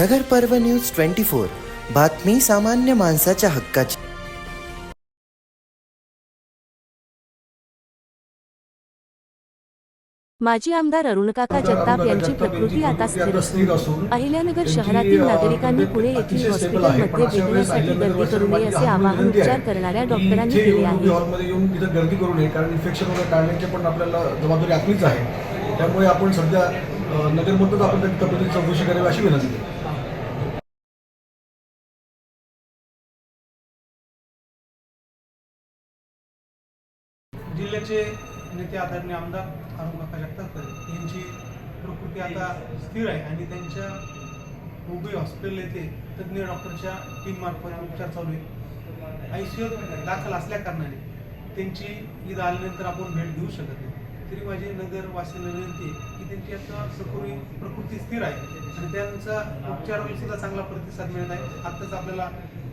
नगर पर्व news twenty four. बातमी सामान्य माणसाच्या हक्काची. माजी आमदार अरुणकाका जगताप यांची प्रकृती आता स्थिर असून अहिल्यानगर शहरातील नागरिकांनी पुणे येथील हॉस्पिटलमध्ये भेटण्यासाठी गर्दी करू नये असे आवाहन उपचार करणाऱ्या डॉक्टरांनी केले आहे. गर्दी करू नये कारण इन्फेक्शन वगैरे टाळण्याची पण आपल्याला जबाबदारी आपलीच आहे. त्यामुळे आपण सध्या नगरमधूनच आपण त्याची तब्येतीची चौकशी करावी अशी विनंती जिल्ह्याचे नेते आदरणीय आमदार अरुणकाका जगतापकर यांची प्रकृती आता स्थिर आहे आणि त्यांच्या मुंबई हॉस्पिटल येथे तज्ज्ञ डॉक्टरच्या टीममार्फत उपचार चालू आहे आय सी दाखल असल्या कारणाने त्यांची ईद आल्यानंतर आपण भेट घेऊ शकत नाही. तरी माझी नगरवासियांना विनंती की त्यांची आता प्रकृती प्रकृती स्थिर आहे आणि त्यांचा उपचाराला सुद्धा चांगला प्रतिसाद मिळत आहे. आत्ताच आपल्याला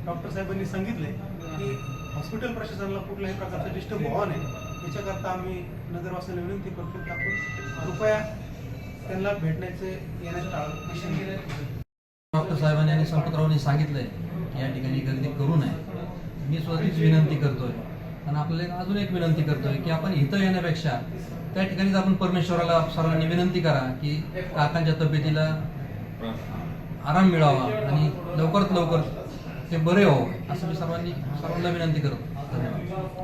डॉक्टर साहेबांनी सांगितलंय की हॉस्पिटल प्रशासनाला कुठल्याही प्रकारचा डिस्टर्ब व्हावा नाही याच्याकरता आम्ही नगरवासियांना विनंती करतो की आपण कृपया त्यांना भेटण्याचे येण्याचे टाळून डॉक्टर साहेबांनी आणि संपतरावांनी सांगितलंय की या ठिकाणी गर्दी करू नये. मी स्वतःच विनंती करतोय. आणि आपल्याला एक- अजून एक विनंती करतोय की आपण इथं येण्यापेक्षा त्या ठिकाणीच आपण परमेश्वराला सर्वांनी विनंती करा की काकांच्या तब्येतीला आराम मिळावा आणि लवकरात लवकर ते बरे व्हावं असं मी सर्वांनी सर्वांना विनंती करतो. धन्यवाद.